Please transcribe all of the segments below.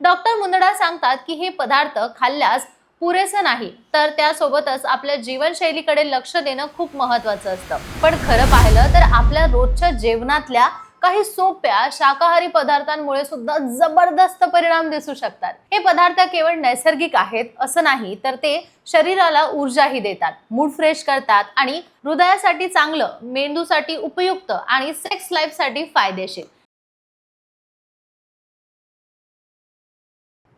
Doctor Mundada सांगतात की हे पदार्थ खाल्ल्यास पुरेसं नाही तर त्यासोबतच आपल्या जीवनशैलीकडे लक्ष देणं खूप महत्वाचं असतं. पण खरं पाहिलं तर आपल्या रोजच्या जेवणातल्या काही सोप्या शाकाहारी पदार्थांमुळे सुद्धा जबरदस्त परिणाम दिसू शकतात. हे पदार्थ केवळ नैसर्गिक आहेत असं नाही तर ते शरीराला ऊर्जाही देतात मूड फ्रेश करतात आणि हृदयासाठी चांगलं मेंदूसाठी उपयुक्त आणि सेक्स लाईफसाठी फायदेशीर.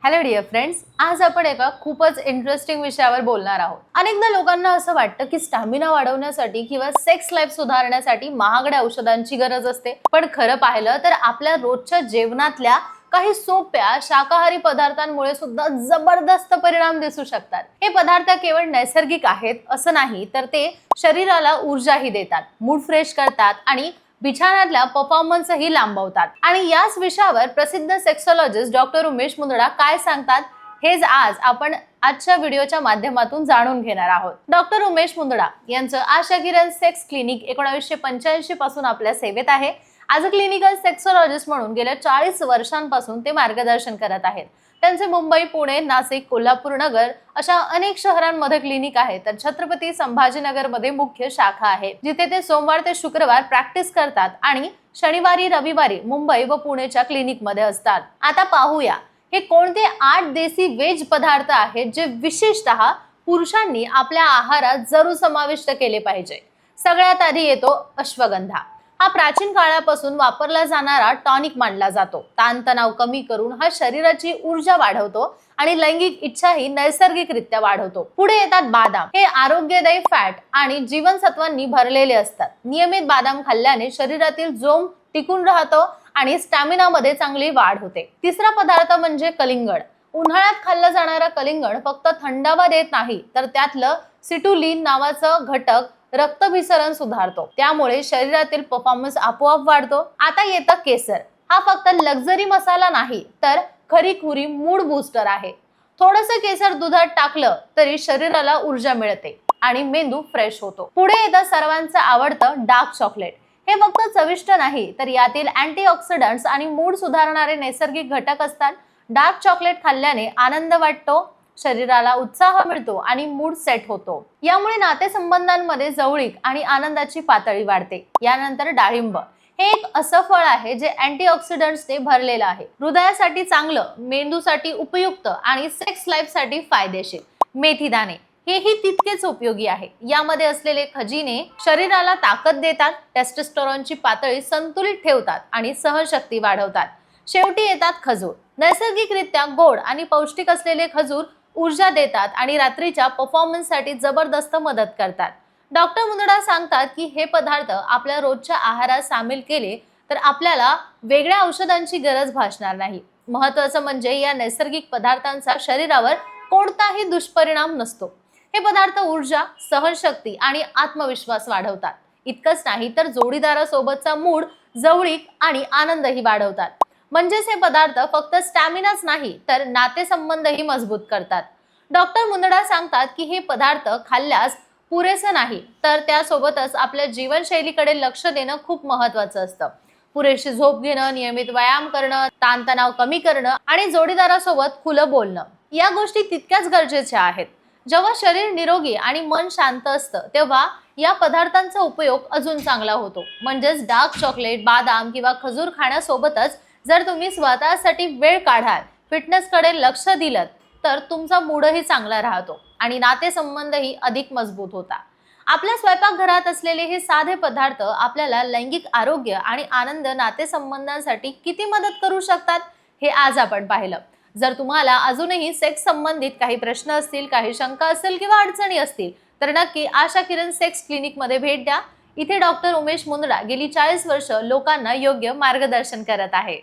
हॅलो डिअर फ्रेंड्स आज आपण एका खूपच इंटरेस्टिंग विषयावर बोलणार आहोत. अनेकदा लोकांना असं वाटतं की स्टॅमिना वाढवण्यासाठी किंवा सेक्स लाईफ सुधारण्यासाठी महागड्या औषधांची गरज असते. पण खरं पाहिलं तर आपल्या रोजच्या जेवणातल्या काही सोप्या शाकाहारी पदार्थांमुळे सुद्धा जबरदस्त परिणाम दिसू शकतात. हे पदार्थ केवळ नैसर्गिक आहेत असं नाही तर ते शरीराला ऊर्जाही देतात. मूड फ्रेश करतात आणि बिछाण्यातला परफॉर्मन्सही लांबवतात. आणि याच विषयावर प्रसिद्ध सेक्सॉलॉजिस्ट डॉक्टर उमेश मुंदडा काय सांगतात हेच आज आपण आजच्या व्हिडिओच्या माध्यमातून जाणून घेणार आहोत. डॉक्टर उमेश मुंदडा यांचं आशा किरण सेक्स क्लिनिक एकोणावीसशे पंच्याऐंशी पासून आपल्या सेवेत आहे. ॲज अ क्लिनिकल सेक्सॉलॉजिस्ट म्हणून गेल्या चाळीस वर्षांपासून ते मार्गदर्शन करत आहेत. त्यांचे मुंबई पुणे नाशिक कोल्हापूर नगर अशा अनेक शहरांमध्ये क्लिनिक आहे तर छत्रपती संभाजीनगरमध्ये मुख्य शाखा आहे जिथे ते सोमवार ते शुक्रवार प्रॅक्टिस करतात आणि शनिवारी रविवारी मुंबई व पुणेच्या क्लिनिकमध्ये असतात. आता पाहूया हे कोणते आठ देसी वेज पदार्थ आहेत जे विशेषतः पुरुषांनी आपल्या आहारात जरूर समाविष्ट केले पाहिजे? सगळ्यात आधी येतो अश्वगंधा. हा प्राचीन काळापासून वापरला जाणारा टॉनिक मानला जातो. ताणतणाव कमी करून हा शरीराची ऊर्जा वाढवतो आणि लैंगिक इच्छाही नैसर्गिकरित्या वाढवतो. पुढे येतात बादाम. हे आरोग्यदायी फॅट आणि जीवनसत्वांनी भरलेले असतात. नियमित बादाम खाल्ल्याने शरीरातील जोम टिकून राहतो आणि स्टॅमिना मध्ये चांगली वाढ होते. तिसरा पदार्थ म्हणजे कलिंगड. उन्हाळ्यात खाल्लं जाणारं कलिंगड फक्त थंडावा देत नाही तर त्यातलं सिटुलिन नावाचं घटक रक्तभिसरण सुधारतो. त्यामुळे शरीरातील परफॉर्मन्स आपोआप वाढतो. आता येतं केसर. हा फक्त लक्झरी मसाला नाही तर खरीखुरी मूड बूस्टर आहे. थोडस केसर दुधात टाकलं तरी शरीराला ऊर्जा मिळते आणि मेंदू फ्रेश होतो. पुढे येतं सर्वांचं आवडतं डार्क चॉकलेट हे फक्त चविष्ट नाही तर यातील अँटीऑक्सिडंट्स आणि मूड सुधारणारे नैसर्गिक घटक असतात. डार्क चॉकलेट खाल्ल्याने आनंद वाटतो शरीराला उत्साह मिळतो आणि मूड सेट होतो. यामुळे नातेसंबंधांमध्ये जवळीक आणि आनंदाची पातळी वाढते. यानंतर डाळिंब. हे एक असं फळ आहे जे अँटीऑक्सिडंट्सने भरलेलं आहे. हृदयासाठी चांगलं मेंदूसाठी उपयुक्त आणि सेक्स लाईफसाठी फायदेशीर. मेथी दाणे हेही तितकेच उपयोगी आहे. यामध्ये असलेले खजिने शरीराला ताकद देतात टेस्टोस्टेरॉनची पातळी संतुलित ठेवतात आणि सहनशक्ती वाढवतात. शेवटी येतात खजूर. नैसर्गिकरित्या गोड आणि पौष्टिक असलेले खजूर ऊर्जा देतात आणि रात्रीच्या परफॉर्मन्ससाठी जबरदस्त मदत करतात. डॉक्टर मुंदडा सांगतात की हे पदार्थ आपल्या रोजच्या आहारात सामील केले तर आपल्याला वेगळ्या औषधांची गरज भासणार नाही. महत्वाचं म्हणजे या नैसर्गिक पदार्थांचा शरीरावर कोणताही दुष्परिणाम नसतो. हे पदार्थ ऊर्जा सहनशक्ती आणि आत्मविश्वास वाढवतात. इतकंच नाही तर जोडीदारासोबतचा मूड जवळीक आणि आनंदही वाढवतात. म्हणजेच हे पदार्थ फक्त स्टॅमिनाच नाही तर नातेसंबंधही मजबूत करतात. डॉक्टर मुंदडा सांगतात की हे पदार्थ खाल्ल्यास पुरेसे नाही तर त्यासोबतच आपल्या जीवनशैलीकडे लक्ष देणं खूप महत्वाचं असतं. पुरेशी झोप घेणं नियमित व्यायाम करणं ताणतणाव कमी करणं आणि जोडीदारासोबत खुलं बोलणं या गोष्टी तितक्याच गरजेच्या आहेत. जेव्हा शरीर निरोगी आणि मन शांत असतं तेव्हा या पदार्थांचा उपयोग अजून चांगला होतो. म्हणजेच डार्क चॉकलेट बादाम किंवा खजूर खाण्यासोबतच जर तुम्ही स्वतःसाठी वेळ काढाल फिटनेसकडे लक्ष दिलं तर तुमचा मूडही चांगला राहतो आणि नातेसंबंधही अधिक मजबूत होता आपल्या स्वयंपाकघरात असलेले हे साधे पदार्थ आपल्याला लैंगिक आरोग्य आणि आनंद नातेसंबंधांसाठी किती मदत करू शकतात हे आज आपण पाहिलं. जर तुम्हाला अजूनही सेक्स संबंधित काही प्रश्न असतील काही शंका असतील किंवा अडचणी असतील तर नक्की आशा किरण सेक्स क्लिनिकमध्ये भेट द्या. इथे डॉक्टर उमेश मुंदडा गेली चाळीस वर्ष लोकांना योग्य मार्गदर्शन करत आहे.